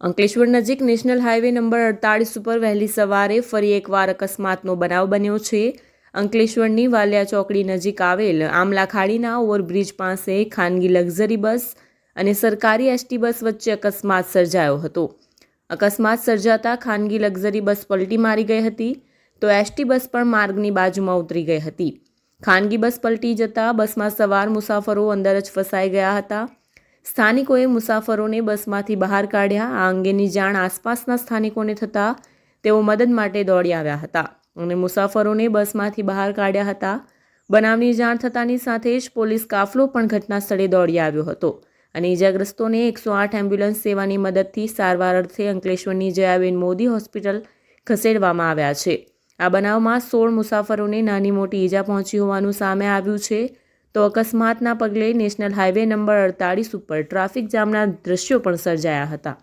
અંકલેશ્વર નજીક national highway number અડતાળીસ ઉપર વહેલી સવારે ફરી એકવાર અકસ્માતનો બનાવ બન્યો છે. અંકલેશ્વરની વાલિયા ચોકડી નજીક આવેલ આમલા ખાડીના ઓવરબ્રિજ પાસે ખાનગી લક્ઝરી બસ અને સરકારી એસટી બસ વચ્ચે અકસ્માત સર્જાયો હતો. અકસ્માત સર્જાતા ખાનગી લક્ઝરી બસ પલટી મારી ગઈ હતી, તો એસટી બસ પણ માર્ગની બાજુમાં ઉતરી ગઈ હતી. ખાનગી બસ પલટી જતાં બસમાં સવાર મુસાફરો અંદર જ ફસાઈ ગયા હતા. સ્થાનિકોએ મુસાફરોને બસમાંથી બહાર કાઢ્યા. આ અંગેની જાણ આસપાસના સ્થાનિકોને થતાં તેઓ મદદ માટે દોડી આવ્યા હતા અને મુસાફરોને બસમાંથી બહાર કાઢ્યા હતા. બનાવની જાણ થતાની સાથે જ પોલીસ કાફલો પણ ઘટના સ્થળે દોડી આવ્યો હતો અને ઇજાગ્રસ્તોને એકસો આઠ એમ્બ્યુલન્સ સેવાની મદદથી સારવાર અર્થે અંકલેશ્વરની જયાબેન મોદી હોસ્પિટલ ખસેડવામાં આવ્યા છે. આ બનાવમાં સોળ મુસાફરોને નાની મોટી ઈજા પહોંચી હોવાનું સામે આવ્યું છે. તો અકસ્માતના પગલે નેશનલ હાઈવે નંબર અડતાળીસ ઉપર ટ્રાફિક જામના દ્રશ્યો પણ સર્જાયા હતા.